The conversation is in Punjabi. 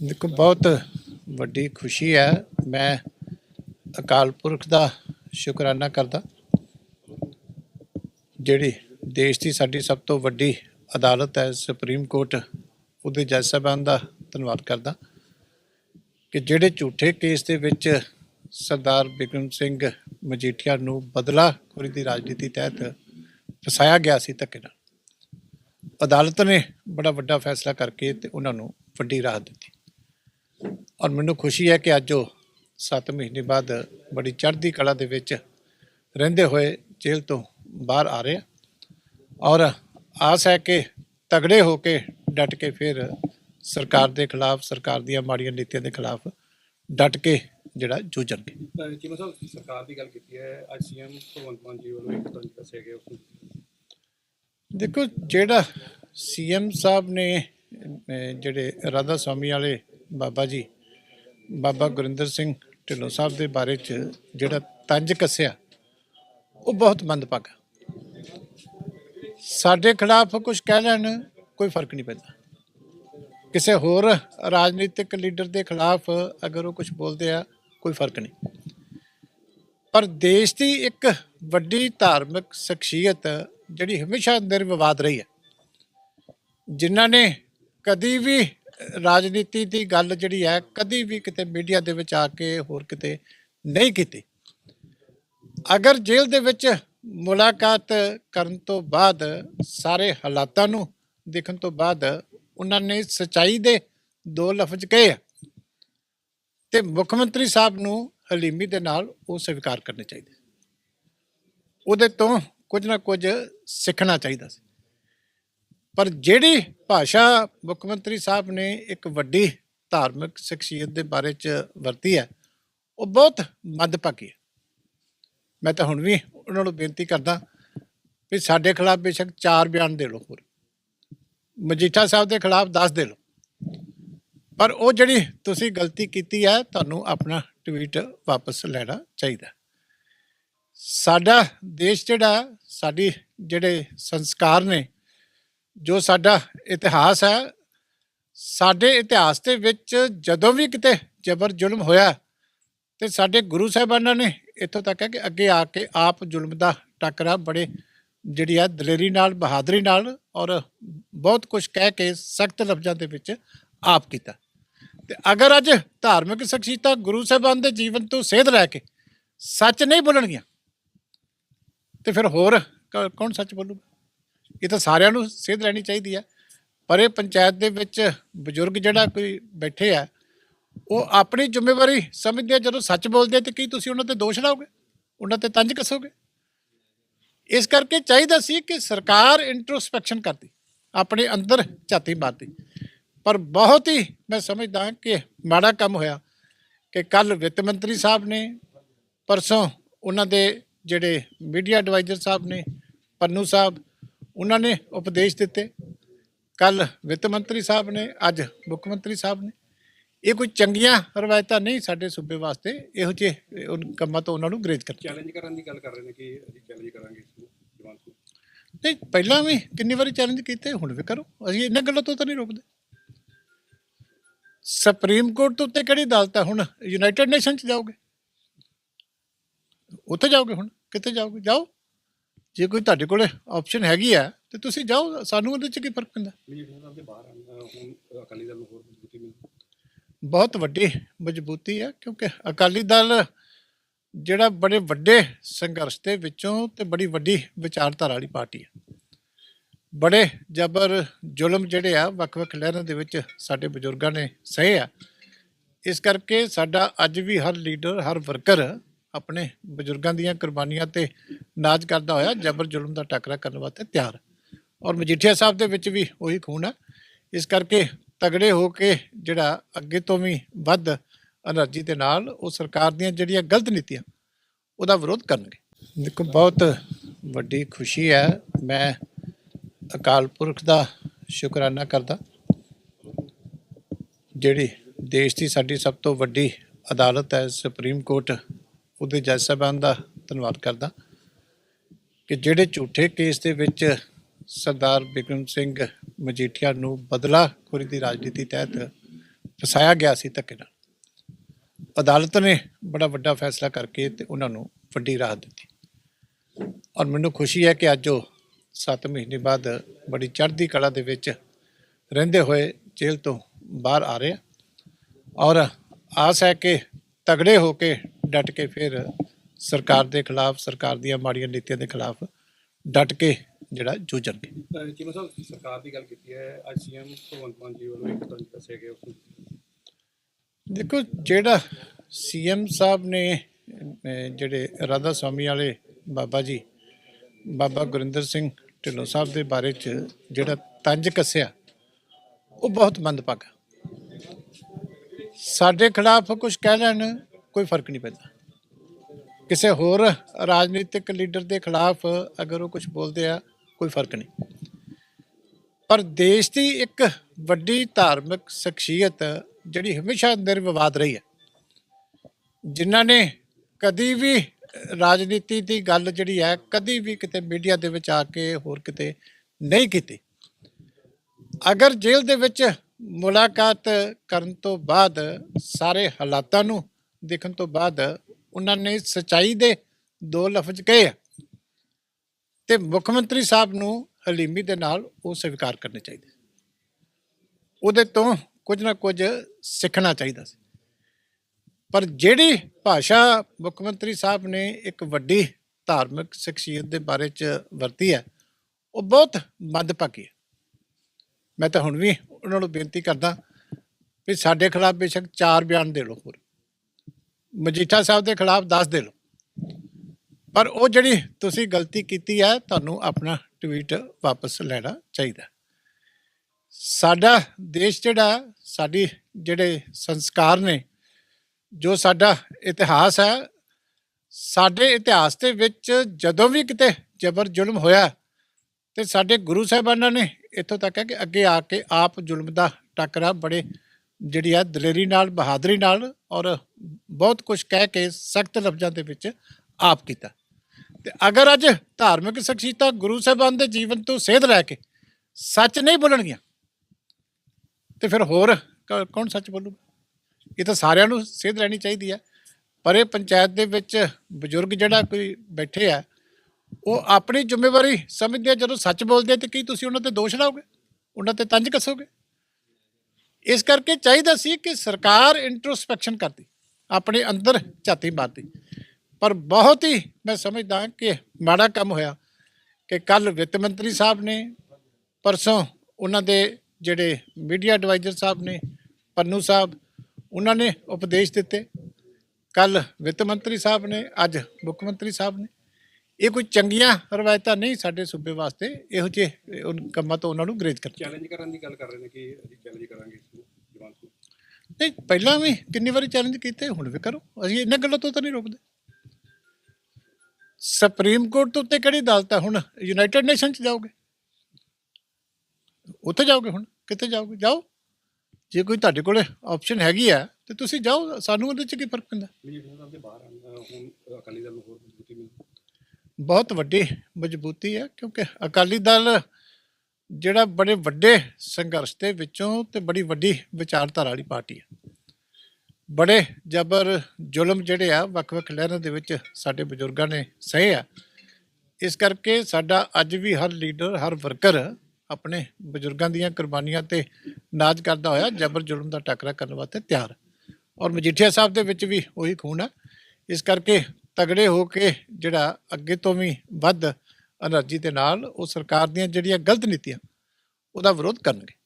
ਦੇਖੋ, ਬਹੁਤ ਵੱਡੀ ਖੁਸ਼ੀ ਹੈ। ਮੈਂ ਅਕਾਲ ਪੁਰਖ ਦਾ ਸ਼ੁਕਰਾਨਾ ਕਰਦਾ, ਜਿਹੜੀ ਦੇਸ਼ ਦੀ ਸਾਡੀ ਸਭ ਤੋਂ ਵੱਡੀ ਅਦਾਲਤ ਹੈ, ਸੁਪਰੀਮ ਕੋਰਟ, ਉਹਦੇ ਜੱਜ ਸਾਹਿਬਾਨ ਦਾ ਧੰਨਵਾਦ ਕਰਦਾ ਕਿ ਜਿਹੜੇ ਝੂਠੇ ਕੇਸ ਦੇ ਵਿੱਚ ਸਰਦਾਰ ਬਿਕਰਮ ਸਿੰਘ ਮਜੀਠੀਆ ਨੂੰ ਬਦਲਾ ਖੋਰੀ ਦੀ ਰਾਜਨੀਤੀ ਤਹਿਤ ਫਸਾਇਆ ਗਿਆ ਸੀ ਧੱਕੇ ਨਾਲ। ਅਦਾਲਤ ਨੇ ਬੜਾ ਵੱਡਾ ਫੈਸਲਾ ਕਰਕੇ ਤੇ ਉਹਨਾਂ ਨੂੰ ਵੱਡੀ ਰਾਹਤ ਦਿੱਤੀ। ਔਰ ਮੈਨੂੰ ਖੁਸ਼ੀ ਹੈ ਕਿ ਅੱਜ ਉਹ 7 ਮਹੀਨੇ ਬਾਅਦ ਬੜੀ ਚੜ੍ਹਦੀ ਕਲਾ ਦੇ ਵਿੱਚ ਰਹਿੰਦੇ ਹੋਏ ਜੇਲ੍ਹ ਤੋਂ ਬਾਹਰ ਆ ਰਹੇ ਔਰ ਆਸ ਹੈ ਕਿ ਤਗੜੇ ਹੋ ਕੇ ਡਟ ਕੇ ਫਿਰ ਸਰਕਾਰ ਦੇ ਖਿਲਾਫ ਸਰਕਾਰ ਦੀਆਂ ਮਾੜੀਆਂ ਨੀਤੀਆਂ ਦੇ ਖਿਲਾਫ ਡਟ ਕੇ ਜਿਹੜਾ ਜੂਝਣਗੇ ਚੀਮਾ ਸਾਹਿਬ ਸਰਕਾਰ ਦੀ ਗੱਲ ਕੀਤੀ ਹੈ ਅੱਜ ਸੀਐਮ ਭਗਵੰਤ ਮਾਨ ਜੀ ਵੱਲੋਂ ਇੱਕ ਤੁਹਾਨੂੰ ਦੱਸਿਆ ਗਿਆ ਉਸ ਨੂੰ ਦੇਖੋ ਜਿਹੜਾ ਸੀਐਮ ਸਾਹਿਬ ਨੇ ਜਿਹੜੇ ਰਾਧਾ ਸਵਾਮੀ ਵਾਲੇ ਬਾਬਾ ਜੀ, ਬਾਬਾ ਗੁਰਿੰਦਰ ਸਿੰਘ ਢਿੱਲੋਂ ਸਾਹਿਬ ਦੇ ਬਾਰੇ ਚ ਜਿਹੜਾ ਤੰਜ ਕੱਸਿਆ, ਉਹ ਬਹੁਤ ਮੰਦਭਾਗਾ। ਸਾਡੇ ਖਿਲਾਫ ਕੁਝ ਕਹਿ ਲੈਣ, ਕੋਈ ਫ਼ਰਕ ਨਹੀਂ ਪੈਂਦਾ। ਕਿਸੇ ਹੋਰ ਰਾਜਨੀਤਿਕ ਲੀਡਰ ਦੇ ਖਿਲਾਫ ਅਗਰ ਉਹ ਕੁਝ ਬੋਲਦੇ ਆ, ਕੋਈ ਫ਼ਰਕ ਨਹੀਂ। ਪਰ ਦੇਸ਼ ਦੀ ਇੱਕ ਵੱਡੀ ਧਾਰਮਿਕ ਸ਼ਖਸੀਅਤ ਜਿਹੜੀ ਹਮੇਸ਼ਾ ਨਿਰਵਿਵਾਦ ਰਹੀ ਹੈ, ਜਿਨ੍ਹਾਂ ਨੇ ਕਦੀ ਵੀ ਰਾਜਨੀਤੀ ਦੀ ਗੱਲ ਜਿਹੜੀ ਹੈ, ਕਦੀ ਵੀ ਕਿਤੇ ਮੀਡੀਆ ਦੇ ਵਿੱਚ ਆ ਕੇ ਹੋਰ ਕਿਤੇ ਨਹੀਂ ਕੀਤੀ। ਅਗਰ ਜੇਲ੍ਹ ਦੇ ਵਿੱਚ ਮੁਲਾਕਾਤ ਕਰਨ ਤੋਂ ਬਾਅਦ ਸਾਰੇ ਹਾਲਾਤਾਂ ਨੂੰ ਦੇਖਣ ਤੋਂ ਬਾਅਦ ਉਹਨਾਂ ਨੇ ਸਚਾਈ ਦੇ ਦੋ ਲਫ਼ਜ਼ ਕਹੇ ਆ, ਤੇ ਮੁੱਖ ਮੰਤਰੀ ਸਾਹਿਬ ਨੂੰ ਹਲੀਮੀ ਦੇ ਨਾਲ ਉਹ ਸਵੀਕਾਰ ਕਰਨੇ ਚਾਹੀਦੇ। ਉਹਦੇ ਤੋਂ ਕੁਝ ਨਾ ਕੁਝ ਸਿੱਖਣਾ ਚਾਹੀਦਾ ਸੀ। ਪਰ ਜਿਹੜੀ ਭਾਸ਼ਾ ਮੁੱਖ ਮੰਤਰੀ ਸਾਹਿਬ ਨੇ ਇੱਕ ਵੱਡੀ ਧਾਰਮਿਕ ਸ਼ਖਸੀਅਤ ਦੇ ਬਾਰੇ ਚ ਵਰਤੀ ਹੈ, ਉਹ ਬਹੁਤ ਮੱਦਭਾਗੀ ਹੈ। ਮੈਂ ਤਾਂ ਹੁਣ ਵੀ ਉਹਨਾਂ ਨੂੰ ਬੇਨਤੀ ਕਰਦਾ ਵੀ ਸਾਡੇ ਖਿਲਾਫ ਬੇਸ਼ੱਕ ਚਾਰ ਬਿਆਨ ਦੇ ਲਓ ਹੋਰ। ਮਜੀਠਾ ਸਾਹਿਬ ਦੇ ਖਿਲਾਫ 10 ਦੇ ਲਓ। ਪਰ ਉਹ ਜਿਹੜੀ ਤੁਸੀਂ ਗਲਤੀ ਕੀਤੀ ਹੈ, ਤੁਹਾਨੂੰ ਆਪਣਾ ਟਵੀਟ ਵਾਪਸ ਲੈਣਾ ਚਾਹੀਦਾ ਸਾਡਾ ਦੇਸ਼ ਜਿਹੜਾ ਸਾਡੀ ਜਿਹੜੇ ਸੰਸਕਾਰ ਨੇ ਜੋ ਸਾਡਾ ਇਤਿਹਾਸ ਹੈ, ਸਾਡੇ ਇਤਿਹਾਸ ਦੇ ਵਿੱਚ ਜਦੋਂ ਵੀ ਕਿਤੇ ਜ਼ਬਰ ਜ਼ੁਲਮ ਹੋਇਆ, ਤੇ ਸਾਡੇ ਗੁਰੂ ਸਾਹਿਬਾਨਾਂ ਨੇ ਇੱਥੋਂ ਤੱਕ ਹੈ ਕਿ ਅੱਗੇ ਆ ਕੇ ਆਪ ਜ਼ੁਲਮ ਦਾ ਟੱਕਰਾ ਬੜੇ ਜਿਹੜੀ ਆ ਦਲੇਰੀ ਨਾਲ, ਬਹਾਦਰੀ ਨਾਲ ਔਰ ਬਹੁਤ ਕੁਝ ਕਹਿ ਕੇ ਸਖਤ ਲਫ਼ਜ਼ਾਂ ਦੇ ਵਿੱਚ ਆਪ ਕੀਤਾ। ਤੇ ਅਗਰ ਅੱਜ ਧਾਰਮਿਕ ਸ਼ਖਸੀਅਤਾਂ ਗੁਰੂ ਸਾਹਿਬਾਨ ਦੇ ਜੀਵਨ ਤੋਂ ਸੇਧ ਲੈ ਕੇ ਸੱਚ ਨਹੀਂ ਬੋਲਣਗੀਆਂ, ਤੇ ਫਿਰ ਹੋਰ ਕ- ਕੌਣ ਸੱਚ ਬੋਲੂਗਾ? ਇਹ ਤਾਂ ਸਾਰਿਆਂ ਨੂੰ ਸੇਧ ਲੈਣੀ ਚਾਹੀਦੀ ਹੈ ਪਰ ਇਹ ਪੰਚਾਇਤ ਦੇ ਵਿੱਚ ਬਜ਼ੁਰਗ ਜਿਹੜਾ ਕੋਈ ਬੈਠੇ ਆ, ਉਹ ਆਪਣੀ ਜ਼ਿੰਮੇਵਾਰੀ ਸਮਝਦੇ ਆ, ਜਦੋਂ ਸੱਚ ਬੋਲਦੇ ਆ ਤੇ ਕੀ ਤੁਸੀਂ ਉਹਨਾਂ ਤੇ ਦੋਸ਼ ਲਾਓਗੇ? ਉਹਨਾਂ ਤੇ ਤੰਜ ਕਸੋਗੇ? ਇਸ ਕਰਕੇ ਚਾਹੀਦਾ ਸੀ ਕਿ ਸਰਕਾਰ ਇੰਟਰੋਸਪੈਕਸ਼ਨ ਕਰਦੀ, ਆਪਣੇ ਅੰਦਰ ਝਾਤੀ ਮਾਰਦੀ। ਪਰ ਬਹੁਤ ਹੀ ਮੈਂ ਸਮਝਦਾ ਕਿ ਮਾੜਾ ਕੰਮ ਹੋਇਆ ਕਿ ਕੱਲ ਵਿੱਤ ਮੰਤਰੀ ਸਾਹਿਬ ਨੇ, ਪਰਸੋਂ ਉਹਨਾਂ ਦੇ ਜਿਹੜੇ ਮੀਡੀਆ ਐਡਵਾਈਜ਼ਰ ਸਾਹਿਬ ਨੇ, ਪੰਨੂ ਸਾਹਿਬ ਉਹਨਾਂ ਨੇ ਉਪਦੇਸ਼ ਦਿੱਤੇ। ਕੱਲ ਵਿੱਤ ਮੰਤਰੀ ਸਾਹਿਬ ਨੇ ਅੱਜ ਮੁੱਖ ਮੰਤਰੀ ਸਾਹਿਬ ਨੇ। ਇਹ ਕੋਈ ਚੰਗੀਆਂ ਰਵਾਇਤਾਂ ਨਹੀਂ ਸਾਡੇ ਸੂਬੇ ਵਾਸਤੇ ਇਹੋ ਜਿਹੇ ਕੰਮਾਂ ਤੋਂ ਉਹਨਾਂ ਨੂੰ ਗਰੇਜ ਕਰ ਚੈਲੰਜ ਕਰਨ ਦੀ ਗੱਲ ਕਰ ਰਹੇ ਨੇ ਕਿ ਅਸੀਂ ਚੈਲੰਜ ਕਰਾਂਗੇ ਇਸ ਨੂੰ ਜਵਾਨ ਨੂੰ? ਨਹੀਂ ਪਹਿਲਾਂ ਵੀ ਕਿੰਨੀ ਵਾਰੀ ਚੈਲੰਜ ਕੀਤੇ ਹੁਣ ਵੀ ਕਰੋ। ਅਸੀਂ ਇਹਨਾਂ ਗੱਲਾਂ ਤੋਂ ਤਾਂ ਨਹੀਂ ਰੋਕਦੇ। ਸੁਪਰੀਮ ਕੋਰਟ ਤੋਂ ਉੱਤੇ ਕਿਹੜੀ ਅਦਾਲਤ ਹੈ? ਹੁਣ ਯੂਨਾਈਟਿਡ ਨੇਸ਼ਨ ਚ ਜਾਓਗੇ। ਉੱਥੇ ਜਾਓਗੇ ਹੁਣ? ਕਿੱਥੇ ਜਾਓਗੇ? ਜਾਓ। ਜੇ ਕੋਈ ਤੁਹਾਡੇ ਕੋਲੇ ਆਪਸ਼ਨ ਹੈਗੀ ਆ ਤੇ ਤੁਸੀਂ ਜਾਓ ਸਾਨੂੰ ਉਹਦੇ ਚ ਕੀ ਫ਼ਰਕ ਪੈਂਦਾ? ਬਹੁਤ ਵੱਡੀ ਮਜ਼ਬੂਤੀ ਹੈ ਕਿਉਂਕਿ ਅਕਾਲੀ ਦਲ ਜਿਹੜਾ ਬੜੇ ਵੱਡੇ ਸੰਘਰਸ਼ ਦੇ ਵਿੱਚੋਂ ਤੇ ਬੜੀ ਵੱਡੀ ਵਿਚਾਰਧਾਰਾ ਵਾਲੀ ਪਾਰਟੀ ਹੈ। ਬੜੇ ਜ਼ਬਰ ਜ਼ੁਲਮ ਜਿਹੜੇ ਆ ਵੱਖ-ਵੱਖ ਲਹਿਰਾਂ ਦੇ ਵਿੱਚ ਸਾਡੇ ਬਜ਼ੁਰਗਾਂ ਨੇ ਸਹੇ ਆ। ਇਸ ਕਰਕੇ ਸਾਡਾ ਅੱਜ ਵੀ ਹਰ ਲੀਡਰ ਹਰ ਵਰਕਰ ਆਪਣੇ ਬਜ਼ੁਰਗਾਂ ਦੀਆਂ ਕੁਰਬਾਨੀਆਂ ਤੇ ਨਾਜ਼ ਕਰਦਾ ਹੋਇਆ ਜਬਰ ਜ਼ੁਲਮ ਦਾ ਟਾਕਰਾ ਕਰਨ ਵਾਸਤੇ ਤਿਆਰ। ਔਰ ਮਜੀਠੀਆ ਸਾਹਿਬ ਦੇ ਵਿੱਚ ਵੀ ਉਹੀ ਖੂਨ ਆ ਇਸ ਕਰਕੇ ਤਗੜੇ ਹੋ ਕੇ ਜਿਹੜਾ ਅੱਗੇ ਤੋਂ ਵੀ ਵੱਧ એનર્ਜੀ ਦੇ ਨਾਲ ਉਹ ਸਰਕਾਰ ਦੀਆਂ ਜਿਹੜੀਆਂ ਗਲਤ ਨੀਤੀਆਂ, ਉਹਦਾ ਵਿਰੋਧ ਕਰਨਗੇ। ਦੇਖੋ, ਬਹੁਤ ਵੱਡੀ ਖੁਸ਼ੀ ਹੈ। ਮੈਂ ਅਕਾਲ ਪੁਰਖ ਦਾ ਸ਼ੁਕਰਾਨਾ ਕਰਦਾ। ਜਿਹੜੀ ਦੇਸ਼ ਦੀ ਸਾਡੀ ਸਭ ਤੋਂ ਵੱਡੀ ਅਦਾਲਤ ਹੈ, ਸੁਪਰੀਮ ਕੋਰਟ ਉਹਦੇ ਜੱਜ ਸਾਹਿਬਾਨ ਦਾ ਧੰਨਵਾਦ ਕਰਦਾ ਕਿ ਜਿਹੜੇ ਝੂਠੇ ਕੇਸ ਦੇ ਵਿੱਚ ਸਰਦਾਰ ਬਿਕਰਮ ਸਿੰਘ ਮਜੀਠੀਆ ਨੂੰ ਬਦਲਾ ਖੋਰੀ ਦੀ ਰਾਜਨੀਤੀ ਤਹਿਤ ਫਸਾਇਆ ਗਿਆ ਸੀ ਧੱਕੇ ਨਾਲ, ਅਦਾਲਤ ਨੇ ਬੜਾ ਵੱਡਾ ਫੈਸਲਾ ਕਰਕੇ ਤੇ ਉਹਨਾਂ ਨੂੰ ਵੱਡੀ ਰਾਹਤ ਦਿੱਤੀ। ਔਰ ਮੈਨੂੰ ਖੁਸ਼ੀ ਹੈ ਕਿ ਅੱਜ ਉਹ 7 ਮਹੀਨੇ ਬਾਅਦ ਬੜੀ ਚੜ੍ਹਦੀ ਕਲਾ ਦੇ ਵਿੱਚ ਰਹਿੰਦੇ ਹੋਏ ਜੇਲ੍ਹ ਤੋਂ ਬਾਹਰ ਆ ਰਹੇ ਔਰ ਆਸ ਹੈ ਕਿ ਤਗੜੇ ਹੋ ਕੇ ਡਟ ਕੇ ਫਿਰ ਸਰਕਾਰ ਦੇ ਖਿਲਾਫ ਸਰਕਾਰ ਦੀਆਂ ਮਾੜੀਆਂ ਨੀਤੀਆਂ ਦੇ ਖਿਲਾਫ ਡਟ ਕੇ ਜਿਹੜਾ ਜੂਝਣਗੇ ਅਹ ਚੀਮਾ ਸਾਹਿਬ ਸਰਕਾਰ ਦੀ ਗੱਲ ਕੀਤੀ ਹੈ ਅੱਜ ਸੀਐਮ ਭਗਵੰਤ ਮਾਨ ਜੀ ਵੱਲੋਂ ਇੱਕ ਤਾਂ ਦੱਸਿਆ ਗਿਆ ਉਸ ਨੂੰ। ਦੇਖੋ ਜਿਹੜਾ ਸੀਐਮ ਸਾਹਿਬ ਨੇ ਜਿਹੜੇ ਰਾਧਾ ਸਵਾਮੀ ਵਾਲੇ ਬਾਬਾ ਜੀ ਬਾਬਾ ਗੁਰਿੰਦਰ ਸਿੰਘ ਢਿੱਲੋਂ ਸਾਹਿਬ ਦੇ ਬਾਰੇ ਚ ਜਿਹੜਾ ਤੰਜ ਕੱਸਿਆ ਉਹ ਬਹੁਤ ਮੰਦਭਾਗਾ। ਸਾਡੇ ਖਿਲਾਫ ਕੁਝ ਕਹਿ ਲੈਣ ਕੋਈ ਫ਼ਰਕ ਨਹੀਂ ਪੈਂਦਾ। ਕਿਸੇ ਹੋਰ ਰਾਜਨੀਤਿਕ ਲੀਡਰ ਦੇ ਖਿਲਾਫ ਅਗਰ ਉਹ ਕੁਝ ਬੋਲਦੇ ਆ, ਕੋਈ ਫ਼ਰਕ ਨਹੀਂ। ਪਰ ਦੇਸ਼ ਦੀ ਇੱਕ ਵੱਡੀ ਧਾਰਮਿਕ ਸ਼ਖਸੀਅਤ ਜਿਹੜੀ ਹਮੇਸ਼ਾ ਨਿਰਵਿਵਾਦ ਰਹੀ ਹੈ, ਜਿਨ੍ਹਾਂ ਨੇ ਕਦੀ ਵੀ ਰਾਜਨੀਤੀ ਦੀ ਗੱਲ ਜਿਹੜੀ ਹੈ, ਕਦੀ ਵੀ ਕਿਤੇ ਮੀਡੀਆ ਦੇ ਵਿੱਚ ਆ ਕੇ ਹੋਰ ਕਿਤੇ ਨਹੀਂ ਕੀਤੀ। ਅਗਰ ਜੇਲ੍ਹ ਦੇ ਵਿੱਚ ਮੁਲਾਕਾਤ ਕਰਨ ਤੋਂ ਬਾਅਦ ਸਾਰੇ ਹਾਲਾਤਾਂ ਨੂੰ ਦੇਖਣ ਤੋਂ ਬਾਅਦ ਉਹਨਾਂ ਨੇ ਸਚਾਈ ਦੇ ਦੋ ਲਫ਼ਜ਼ ਕਹੇ ਆ। ਤੇ ਮੁੱਖ ਮੰਤਰੀ ਸਾਹਿਬ ਨੂੰ ਹਲੀਮੀ ਦੇ ਨਾਲ ਉਹ ਸਵੀਕਾਰ ਕਰਨੇ ਚਾਹੀਦੇ ਉਹਦੇ ਤੋਂ ਕੁਝ ਨਾ ਕੁਝ ਸਿੱਖਣਾ ਚਾਹੀਦਾ ਸੀ। ਪਰ ਜਿਹੜੀ ਭਾਸ਼ਾ ਮੁੱਖ ਮੰਤਰੀ ਸਾਹਿਬ ਨੇ ਇੱਕ ਵੱਡੀ ਧਾਰਮਿਕ ਸ਼ਖਸੀਅਤ ਦੇ ਬਾਰੇ ਚ ਵਰਤੀ ਹੈ, ਉਹ ਬਹੁਤ ਮੰਦਭਾਗੀ ਹੈ। ਮੈਂ ਤਾਂ ਹੁਣ ਵੀ ਉਹਨਾਂ ਨੂੰ ਬੇਨਤੀ ਕਰਦਾ ਵੀ ਸਾਡੇ ਖਿਲਾਫ ਬੇਸ਼ੱਕ ਚਾਰ ਬਿਆਨ ਦੇ ਲਓ ਹੋਰ। ਮਜੀਠਾ ਸਾਹਿਬ ਦੇ ਖਿਲਾਫ ਦੱਸ ਦੇ ਲਓ। ਪਰ ਉਹ ਜਿਹੜੀ ਤੁਸੀਂ ਗਲਤੀ ਕੀਤੀ ਹੈ, ਤੁਹਾਨੂੰ ਆਪਣਾ ਟਵੀਟ ਵਾਪਸ ਲੈਣਾ ਚਾਹੀਦਾ। ਸਾਡਾ ਦੇਸ਼ ਜਿਹੜਾ, ਸਾਡੀ ਜਿਹੜੇ ਸੰਸਕਾਰ ਨੇ, ਜੋ ਸਾਡਾ ਇਤਿਹਾਸ ਹੈ, ਸਾਡੇ ਇਤਿਹਾਸ ਦੇ ਵਿੱਚ ਜਦੋਂ ਵੀ ਕਿਤੇ ਜ਼ਬਰ ਜ਼ੁਲਮ ਹੋਇਆ, ਤੇ ਸਾਡੇ ਗੁਰੂ ਸਾਹਿਬਾਨਾਂ ਨੇ ਇੱਥੋਂ ਤੱਕ ਹੈ ਕਿ ਅੱਗੇ ਆ ਕੇ ਆਪ ਜ਼ੁਲਮ ਦਾ ਟੱਕਰਾ ਬੜੇ ਜਿਹੜੀ ਆ ਦਲੇਰੀ ਨਾਲ, ਬਹਾਦਰੀ ਨਾਲ ਔਰ ਬਹੁਤ ਕੁਝ ਕਹਿ ਕੇ ਸਖਤ ਲਫ਼ਜ਼ਾਂ ਦੇ ਵਿੱਚ ਆਪ ਕੀਤਾ। ਤੇ ਅਗਰ ਅੱਜ ਧਾਰਮਿਕ ਸ਼ਖਸੀਅਤਾਂ ਗੁਰੂ ਸਾਹਿਬਾਨ ਦੇ ਜੀਵਨ ਤੋਂ ਸੇਧ ਲੈ ਕੇ ਸੱਚ ਨਹੀਂ ਬੋਲਣਗੀਆਂ, ਤੇ ਫਿਰ ਹੋਰ ਕ- ਕੌਣ ਸੱਚ ਬੋਲੂਗਾ? ਇਹ ਤਾਂ ਸਾਰਿਆਂ ਨੂੰ ਸੇਧ ਲੈਣੀ ਚਾਹੀਦੀ ਹੈ। ਪਰ ਇਹ ਪੰਚਾਇਤ ਦੇ ਵਿੱਚ ਬਜ਼ੁਰਗ ਜਿਹੜਾ ਕੋਈ ਬੈਠੇ ਆ, ਉਹ ਆਪਣੀ ਜ਼ਿੰਮੇਵਾਰੀ ਸਮਝਦੇ ਆ, ਜਦੋਂ ਸੱਚ ਬੋਲਦੇ ਆ, ਤੇ ਕੀ ਤੁਸੀਂ ਉਹਨਾਂ ਤੇ ਦੋਸ਼ ਲਾਓਗੇ? ਉਹਨਾਂ ਤੇ ਤੰਜ ਕੱਸੋਗੇ? ਇਸ ਕਰਕੇ ਚਾਹੀਦਾ ਸੀ ਕਿ ਸਰਕਾਰ ਇੰਟਰੋਸਪੈਕਸ਼ਨ ਕਰਦੀ, ਆਪਣੇ ਅੰਦਰ ਝਾਤੀ ਮਾਰਦੀ। ਪਰ ਬਹੁਤ ਹੀ ਮੈਂ ਸਮਝਦਾ ਕਿ ਮਾੜਾ ਕੰਮ ਹੋਇਆ ਕਿ ਕੱਲ ਵਿੱਤ ਮੰਤਰੀ ਸਾਹਿਬ ਨੇ, ਪਰਸੋਂ ਉਹਨਾਂ ਦੇ ਜਿਹੜੇ ਮੀਡੀਆ ਐਡਵਾਈਜ਼ਰ ਸਾਹਿਬ ਨੇ, ਪੰਨੂ ਸਾਹਿਬ, ਉਹਨਾਂ ਨੇ ਉਪਦੇਸ਼ ਦਿੱਤੇ। ਕੱਲ ਵਿੱਤ ਮੰਤਰੀ ਸਾਹਿਬ ਨੇ, ਅੱਜ ਮੁੱਖ ਮੰਤਰੀ ਸਾਹਿਬ ਨੇ। ਇਹ ਕੋਈ ਚੰਗੀਆਂ ਰਵਾਇਤਾਂ ਨਹੀਂ ਸਾਡੇ ਸੂਬੇ ਵਾਸਤੇ ਇਹੋ ਜਿਹੇ ਉਨ- ਕੰਮਾਂ ਤੋਂ ਉਹਨਾਂ ਨੂੰ ਗਰੇਜ ਕਰਨਾ। ਚੈਲੰਜ ਕਰਨ ਦੀ ਗੱਲ ਕਰ ਰਹੇ ਨੇ ਕਿ ਅਸੀਂ ਚੈਲੰਜ ਕਰਾਂਗੇ ਇਸ ਨੂੰ ਜਵਾਨ ਨੂੰ ਨਹੀਂ ਪਹਿਲਾਂ ਵੀ ਕਿੰਨੀ ਵਾਰੀ ਚੈਲੰਜ ਕੀਤੇ ਹੁਣ ਵੀ ਕਰੋ। ਅਸੀਂ ਇਹਨਾਂ ਗੱਲਾਂ ਤੋਂ ਤਾਂ ਨਹੀਂ ਰੋਕਦੇ। ਸੁਪਰੀਮ ਕੋਰਟ ਤੋਂ ਉੱਤੇ ਕਿਹੜੀ ਅਦਾਲਤ ਹੈ ਹੁਣ? ਯੂਨਾਈਟਿਡ ਨੇਸ਼ਨ ਚ ਜਾਓਗੇ? ਉੱਥੇ ਜਾਓਗੇ ਹੁਣ? ਕਿੱਥੇ ਜਾਓਗੇ? ਜਾਓ। ਜੇ ਕੋਈ ਤੁਹਾਡੇ ਕੋਲੇ ਆਪਸ਼ਨ ਹੈਗੀ ਆ ਤੇ ਤੁਸੀਂ ਜਾਓ। ਸਾਨੂੰ ਉਹਦੇ ਚ ਕੀ ਫ਼ਰਕ ਪੈਂਦਾ? ਮਜੀਠੀਆ ਸਾਹਿਬ ਦੇ ਬਾਹਰ ਹੁਣ ਅਕਾਲੀ ਦਲ ਨੂੰ ਹੋਰ ਮਜ਼ਬੂਤੀ ਮਿਲੀ ਬਹੁਤ ਵੱਡੀ ਮਜ਼ਬੂਤੀ ਹੈ, ਕਿਉਂਕਿ ਅਕਾਲੀ ਦਲ ਜਿਹੜਾ ਬੜੇ ਵੱਡੇ ਸੰਘਰਸ਼ ਦੇ ਵਿੱਚੋਂ ਤੇ ਬੜੀ ਵੱਡੀ ਵਿਚਾਰਧਾਰਾ ਵਾਲੀ ਪਾਰਟੀ ਹੈ। ਬੜੇ ਜ਼ਬਰ ਜ਼ੁਲਮ ਜਿਹੜੇ ਆ, ਵੱਖ-ਵੱਖ ਲਹਿਰਾਂ ਦੇ ਵਿੱਚ ਸਾਡੇ ਬਜ਼ੁਰਗਾਂ ਨੇ ਸਹੇ ਆ। ਇਸ ਕਰਕੇ ਸਾਡਾ ਅੱਜ ਵੀ ਹਰ ਲੀਡਰ, ਹਰ ਵਰਕਰ ਆਪਣੇ ਬਜ਼ੁਰਗਾਂ ਦੀਆਂ ਕੁਰਬਾਨੀਆਂ ਤੇ ਨਾਜ਼ ਕਰਦਾ ਹੋਇਆ, ਜ਼ਬਰ ਜ਼ੁਲਮ ਦਾ ਟਾਕਰਾ ਕਰਨ ਵਾਸਤੇ ਤਿਆਰ। ਔਰ ਮਜੀਠੀਆ ਸਾਹਿਬ ਦੇ ਵਿੱਚ ਵੀ ਉਹੀ ਖੂਨ ਹੈ ਇਸ ਕਰਕੇ ਤਗੜੇ ਹੋ ਕੇ ਜਿਹੜਾ ਅੱਗੇ ਤੋਂ ਵੀ ਵੱਧ એનર્ਜੀ ਦੇ ਨਾਲ ਉਹ ਸਰਕਾਰ ਦੀਆਂ ਜਿਹੜੀਆਂ ਗਲਤ ਨੀਤੀਆਂ, ਉਹਦਾ ਵਿਰੋਧ ਕਰਨਗੇ।